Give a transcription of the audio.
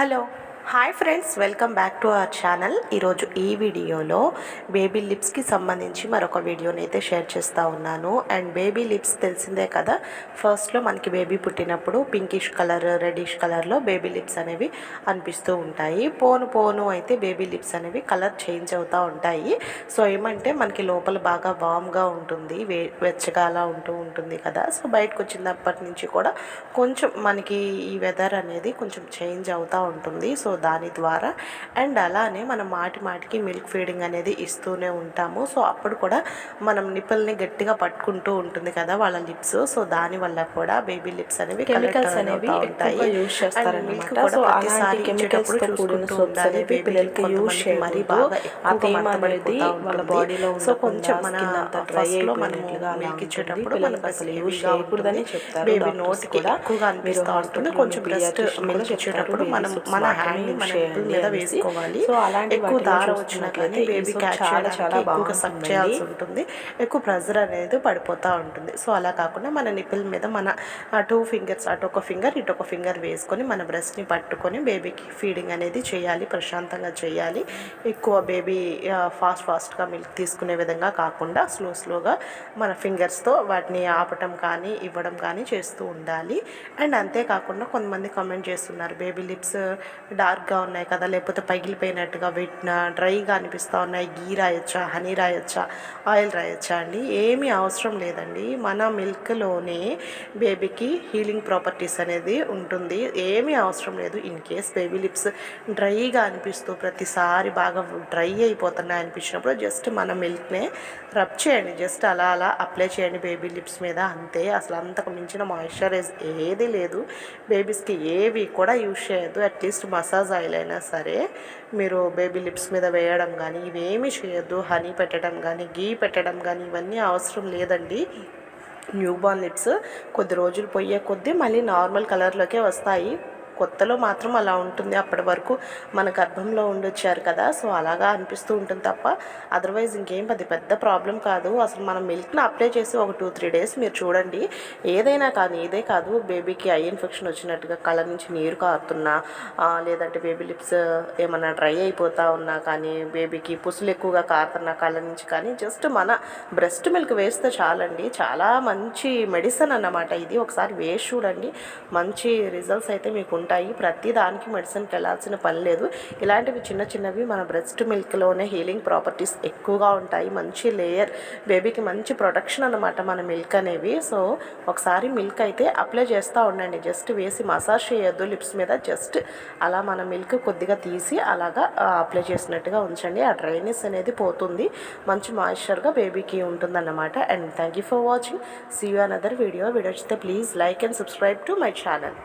Hello hi friends welcome back to our channel. ఈరోజు ఈ వీడియోలో బేబీ లిప్స్కి సంబంధించి మరొక వీడియోని అయితే షేర్ చేస్తూ ఉన్నాను. అండ్ బేబీ లిప్స్ తెలిసిందే కదా ఫస్ట్లో మనకి బేబీ పుట్టినప్పుడు పింకిష్ కలర్ రెడిష్ కలర్లో బేబీ లిప్స్ అనేవి అనిపిస్తూ ఉంటాయి. పోను పోను అయితే బేబీ లిప్స్ అనేవి కలర్ చేంజ్ అవుతూ ఉంటాయి. సో ఏమంటే మనకి లోపల బాగా వామ్గా ఉంటుంది వే వెచ్చగా అలా ఉంటూ ఉంటుంది కదా. సో బయటకు వచ్చినప్పటి నుంచి కూడా కొంచెం మనకి ఈ వెదర్ అనేది కొంచెం చేంజ్ అవుతూ ఉంటుంది. సో దాని ద్వారా. అండ్ అలానే మనం మాటి మాటికి మిల్క్ ఫీడింగ్ అనేది ఇస్తూనే ఉంటాము. సో అప్పుడు కూడా మనం నిప్పుల్ని గట్టిగా పట్టుకుంటూ ఉంటుంది కదా వాళ్ళ లిప్స్. సో దాని వల్ల కూడా బేబీ లిప్స్ అనేవి కెమికల్స్ అనేవి ఉంటాయి. యూజ్ సో అలాంటి కెమికల్స్ కూడిన సోప్స్. అనేవి పిల్లలకి యూజ్ బాగా ఆ తేమ అనేది వాళ్ళ. బాడీలో సో కొంచెం మన డ్రై అయిపోయినట్లుగా మిల్క్ ఇచ్చేటప్పుడు మనకు అసలు యూజ్ చేయకూడదని చెప్తారు బేబీ కూడా. ఎక్కువగా అనిపిస్తూ ఉంటుంది. కొంచెం బ్రెస్ట్ మిల్క్ ఇచ్చేటప్పుడు మనం మన హ్యాండ్ మన మీద వేసుకోవాలి. సో అలాంటి ఎక్కువ దారం వచ్చినా కానీ చూసుకున్నట్లయితే బేబీ క్యాచ్ చాలా చాలా సక్ బాగుంటుందండి. చేయాల్సి ఉంటుంది. ఎక్కువ ప్రెజర్ అనేది పడిపోతూ ఉంటుంది. సో అలా కాకుండా మన నిపిల్ మీద మన టూ ఫింగర్స్ అటు ఒక ఫింగర్ ఇటు ఒక ఫింగర్ వేసుకొని మన బ్రెస్ట్ని పట్టుకొని బేబీకి ఫీడింగ్ అనేది చేయాలి ప్రశాంతంగా చేయాలి. ఎక్కువ బేబీ ఫాస్ట్ ఫాస్ట్గా మిల్క్ తీసుకునే విధంగా కాకుండా స్లో స్లోగా మన ఫింగర్స్తో వాటిని ఆపటం కానీ ఇవ్వడం కానీ చేస్తూ ఉండాలి. అండ్ అంతేకాకుండా కొంతమంది కామెంట్ చేస్తున్నారు బేబీ లిప్స్ డార్క్గా ఉన్నాయి కదా లేకపోతే పగిలిపోయినట్టుగా వెట్టిన డ్రైగా అనిపిస్తూ ఉన్నాయి. గీ రాయొచ్చా హనీ రాయొచ్చా ఆయిల్ రాయొచ్చా అండి? ఏమీ అవసరం లేదండి. మన మిల్క్లోనే బేబీకి హీలింగ్ ప్రాపర్టీస్ అనేది ఉంటుంది. ఏమీ అవసరం లేదు. ఇన్ కేస్ బేబీ లిప్స్ డ్రైగా అనిపిస్తూ ప్రతిసారి బాగా డ్రై అయిపోతున్నాయి అనిపించినప్పుడు జస్ట్ మన మిల్క్నే రబ్ చేయండి. జస్ట్ అలా అలా అప్లై చేయండి బేబీ లిప్స్ మీద. అంతే. అసలు అంతకు మించిన మాయిశ్చరైజ్ ఏది లేదు. బేబీస్కి ఏవి కూడా యూజ్ చేయొద్దు. అట్లీస్ట్ మసాజ్ ఆయిల్ అయినా సరే మీరు బేబీ లిప్స్ మీద వేయడం కానీ ఇవేమీ చేయొద్దు. హనీ పెట్టడం కానీ గీ పెట్టడం కానీ ఇవన్నీ అవసరం లేదండి. న్యూ బార్న్ లిప్స్ కొద్ది రోజులు పోయే కొద్దీ మళ్ళీ నార్మల్ కలర్లోకే వస్తాయి. కొత్తలో మాత్రం అలా ఉంటుంది. అప్పటి వరకు మన గర్భంలో ఉండొచ్చారు కదా. సో అలాగా అనిపిస్తూ ఉంటుంది తప్ప అదర్వైజ్ ఇంకేం పెద్ద పెద్ద ప్రాబ్లం కాదు. అసలు మనం మిల్క్ని అప్లై చేసి ఒక టూ త్రీ డేస్ మీరు చూడండి. ఏదైనా కానీ ఇదే కాదు బేబీకి ఐ ఇన్ఫెక్షన్ వచ్చినట్టుగా కళ్ళ నుంచి నీరు కారుతున్నా లేదంటే బేబీ లిప్స్ ఏమన్నా డ్రై అయిపోతా ఉన్నా కానీ బేబీకి పుసులు ఎక్కువగా కారుతున్నా కళ్ళ నుంచి కానీ జస్ట్ మన బ్రెస్ట్ మిల్క్ వేస్తే చాలండి. చాలా మంచి మెడిసిన్ అన్నమాట ఇది. ఒకసారి వేసి చూడండి. మంచి రిజల్ట్స్ అయితే మీకు ఉంటాయి ఉంటాయి. ప్రతి దానికి మెడిసిన్కి వెళ్ళాల్సిన పని లేదు. ఇలాంటివి చిన్న చిన్నవి మన బ్రెస్ట్ మిల్క్లోనే హీలింగ్ ప్రాపర్టీస్ ఎక్కువగా ఉంటాయి. మంచి లేయర్ బేబీకి మంచి ప్రొటెక్షన్ అన్నమాట మన మిల్క్ అనేవి. సో ఒకసారి మిల్క్ అయితే అప్లై చేస్తూ ఉండండి. జస్ట్ వేసి మసాజ్ చేయొద్దు లిప్స్ మీద. జస్ట్ అలా మన మిల్క్ కొద్దిగా తీసి అలాగా అప్లై చేసినట్టుగా ఉంచండి. ఆ డ్రైనెస్ అనేది పోతుంది. మంచి మాయిశ్చర్గా బేబీకి ఉంటుందన్నమాట. And thank you for watching. See you another video. Video వచ్చితే please like and subscribe to my channel.